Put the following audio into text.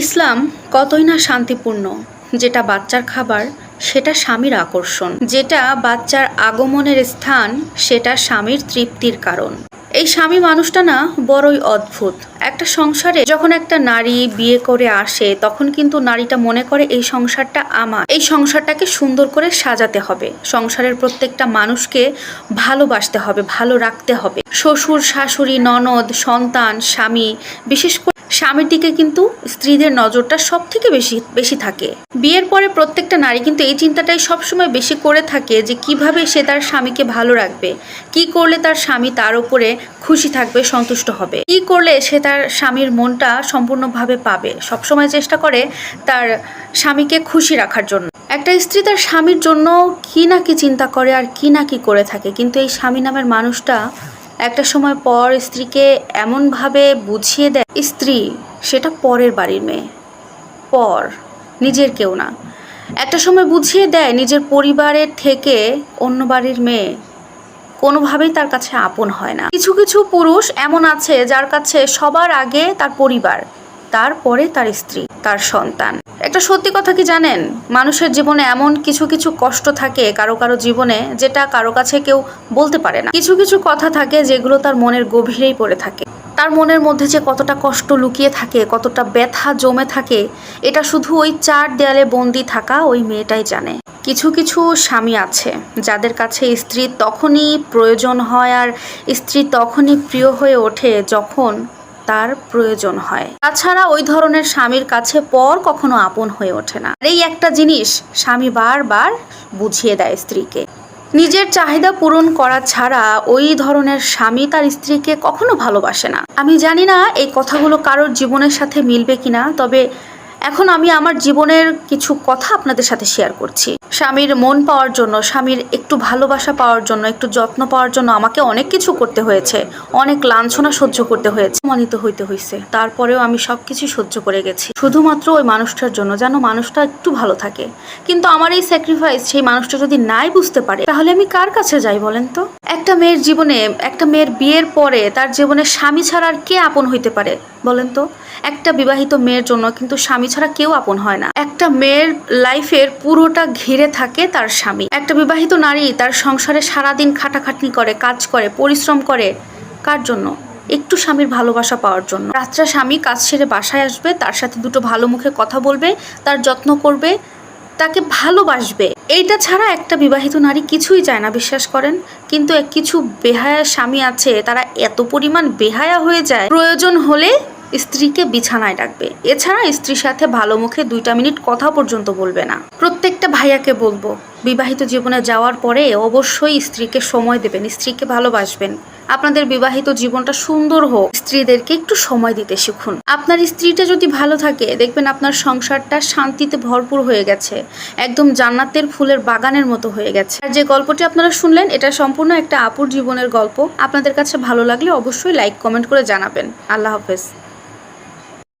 ইসলাম কতই না শান্তিপূর্ণ, যেটা বাচ্চার খাবার, সেটা স্বামীর আকর্ষণ। যেটা বাচ্চার আগমনের স্থান, সেটা স্বামীর তৃপ্তির কারণ। এই স্বামী মানুষটা না বড়ই অদ্ভুত। একটা সংসারে যখন একটা নারী বিয়ে করে আসে, তখন কিন্তু নারীটা মনে করে, এই সংসারটা আমার। এই সংসারটাকে সুন্দর করে সাজাতে হবে। সংসারের প্রত্যেকটা মানুষকে ভালোবাসতে হবে, ভালো রাখতে হবে। শ্বশুর, শাশুড়ি, ননদ, সন্তান, স্বামী, বিশেষ করে স্বামীর দিকে কিন্তু স্ত্রীদের নজরটা সব থেকে বেশি বেশি থাকে। বিয়ের পরে প্রত্যেকটা নারী কিন্তু এই চিন্তাটাই সবসময় বেশি করে থাকে যে কীভাবে সে তার স্বামীকে ভালো রাখবে, কি করলে তার স্বামী তার উপরে খুশি থাকবে, সন্তুষ্ট হবে, কি করলে সে তার স্বামীর মনটা সম্পূর্ণভাবে পাবে। সবসময় চেষ্টা করে তার স্বামীকে খুশি রাখার জন্য। একটা স্ত্রী তার স্বামীর জন্য কি না কি চিন্তা করে আর কি না কি করে থাকে, কিন্তু এই স্বামী নামের মানুষটা একটা সময় পর স্ত্রীকে এমনভাবে বুঝিয়ে দেয়, স্ত্রী, সেটা পরের বাড়ির মেয়ে। পর, নিজের কেউ না। একটা সময় বুঝিয়ে দেয়, নিজের পরিবারের থেকে অন্য বাড়ির মেয়ে কোনোভাবেই তার কাছে আপন হয় না। কিছু কিছু পুরুষ এমন আছে যার কাছে সবার আগে তার পরিবার, তারপরে তার স্ত্রী, তার সন্তান। একটা সত্যি কথা কি জানেন? মানুষের জীবনে এমন কিছু কিছু কষ্ট থাকে কারও কারও জীবনে যেটা কারও কাছে কেউ বলতে পারে না। কিছু কিছু কথা থাকে যেগুলো তার মনের গভীরেই পড়ে থাকে। তার মনের মধ্যে যে কতটা কষ্ট লুকিয়ে থাকে, কতটা ব্যথা জমে থাকে, এটা শুধু ওই চার দেয়ালে বন্দি থাকা ওই মেয়েটাই জানে। কিছু কিছু স্বামী আছে যাদের কাছে স্ত্রী তখনই প্রয়োজন হয় আর স্ত্রী তখনই প্রিয় হয়ে ওঠে যখন তার প্রয়োজন হয়। তাছাড়া ওই ধরনের স্বামীর কাছে পর কখনো আপন হয়ে ওঠে না। এই একটা জিনিস স্বামী বারবার বুঝিয়ে দেয় স্ত্রীকে। নিজের চাহিদা পূরণ করা ছাড়া ওই ধরনের স্বামী তার স্ত্রীকে কখনো ভালোবাসে না। আমি জানি না এই কথাগুলো কারোর জীবনের সাথে মিলবে কিনা, তবে এখন আমি আমার জীবনের কিছু কথা আপনাদের সাথে শেয়ার করছি। স্বামীর মন পাওয়ার জন্য, স্বামীর একটু ভালোবাসা পাওয়ার জন্য, একটু যত্ন পাওয়ার জন্য আমাকে অনেক কিছু করতে হয়েছে। অনেক লাঞ্ছনা সহ্য করতে হয়েছে মানিত হইতে হয়েছে তারপরেও আমি সব কিছু সহ্য করে গেছি। শুধুমাত্র ওই মানুষটার জন্য যেন মানুষটা একটু ভালো থাকে। কিন্তু আমার এই স্যাক্রিফাইস সেই মানুষটা যদি নাই বুঝতে পারে, তাহলে আমি কার কাছে যাই বলেন তো? একটা মেয়ের জীবনে, একটা মেয়ের বিয়ের পরে তার জীবনে স্বামী ছাড়া আর কে আপন হইতে পারে? বলেন তো? একটা বিবাহিত মেয়ের জন্য কিন্তু স্বামী ছাড়া কেউ আপন হয় না। একটা মেয়ের লাইফের পুরোটা ঘিরে থাকে তার স্বামী। একটা বিবাহিত নারী তার সংসারে সারাদিন খাটাখাটনি করে, কাজ করে, পরিশ্রম করে। কার জন্য? একটু স্বামীর ভালোবাসা পাওয়ার জন্য। রাত্রে স্বামী কাজ সেরে বাসায় আসবে, তার সাথে দুটো ভালো মুখে কথা বলবে, তার যত্ন করবে, তাকে ভালোবাসবে। এইটা ছাড়া একটা বিবাহিত নারী কিছুই চায় না, বিশ্বাস করেন? কিন্তু কিছু বেহায়া স্বামী আছে, তারা এত পরিমাণ বেহায়া হয়ে যায়। প্রয়োজন হলে স্ত্রীকে বিছানায় ডাকবে। এছাড়া স্ত্রীর সাথে ভালো মুখে দুইটা মিনিট কথা পর্যন্ত বলবে না। প্রত্যেকটা ভাইয়াকে বলব, বিবাহিত জীবনে যাওয়ার পরে অবশ্যই স্ত্রীকে সময় দেবেন, স্ত্রীকে ভালোবাসবেন। আপনাদের বিবাহিত জীবনটা সুন্দর হোক, স্ত্রীদেরকে একটু সময় দিতে শিখুন। আপনার স্ত্রীটা যদি ভালো থাকে, দেখবেন আপনার সংসারটা শান্তিতে ভরপুর হয়ে গেছে, একদম জান্নাতের ফুলের বাগানের মতো হয়ে গেছে। আর যে গল্পটি আপনারা শুনলেন, এটা সম্পূর্ণ একটা আপুর জীবনের গল্প। আপনাদের কাছে ভালো লাগলে অবশ্যই লাইক, কমেন্ট করে জানাবেন। আল্লাহ হাফেজ।